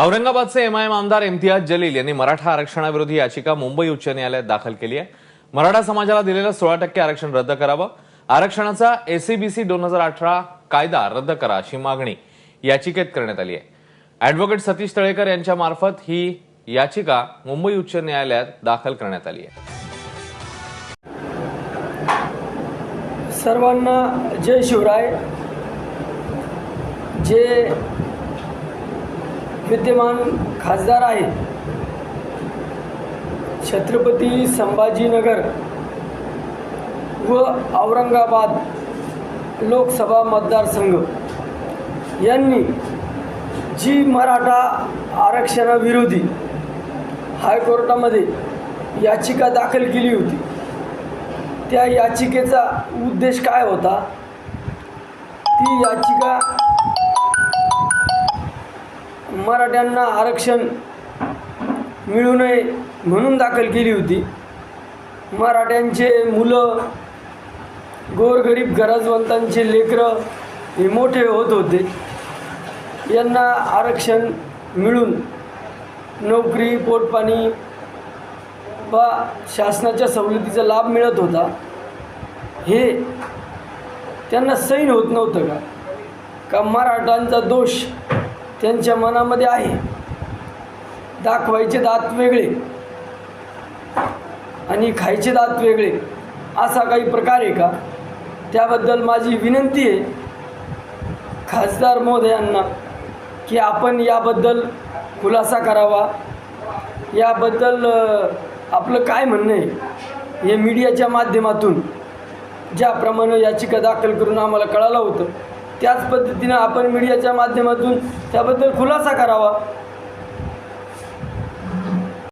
औरंगाबादचे एमआयएम आमदार इम्तियाज जलील यांनी मराठा आरक्षणाविरोधी याचिका मुंबई उच्च न्यायालयात दाखल केली आहे. मराठा समाजाला दिलेलं सोळा टक्के आरक्षण रद्द करावं. आरक्षणाचा एसीबीसी दोन हजार अठरा कायदा रद्द करा अशी मागणी याचिकेत करण्यात आली आहे. अॅडव्होकेट सतीश तळेकर यांच्या मार्फत ही याचिका मुंबई उच्च न्यायालयात दाखल करण्यात आली आहे. सर्वांना जय शिवराय. जे विद्यमान खासदार आहेत. छत्रपती संभाजीनगर व औरंगाबाद लोकसभा मतदारसंघ. यांनी जी मराठा आरक्षणाविरोधी हायकोर्टामध्ये याचिका दाखल केली होती त्या याचिकेचा उद्देश काय होता? ती याचिका मराठ्यांना आरक्षण मिळू नये म्हणून दाखल केली होती. मराठ्यांचे मुलं गोरगरीब गरजवंतांचे लेकरं हे मोठे होत होते. यांना आरक्षण मिळून नोकरी पोटपाणी व शासनाच्या सवलतीचा लाभ मिळत होता. हे त्यांना सैन होत नव्हतं का? का मराठांचा दोष त्यांच्या मनामध्ये आहे. दाखवायचे दात वेगळे. आणि खायचे दात वेगळे. असा काही प्रकार आहे का? त्याबद्दल माझी विनंती आहे खासदार महोदयांना की आपण याबद्दल खुलासा करावा. याबद्दल आपलं काय म्हणणं आहे? हे मीडियाच्या माध्यमातून ज्याप्रमाणे याचिका दाखल करून आम्हाला कळालं होतं. त्याच पद्धतीनं आपण मीडियाच्या माध्यमातून त्याबद्दल खुलासा करावा.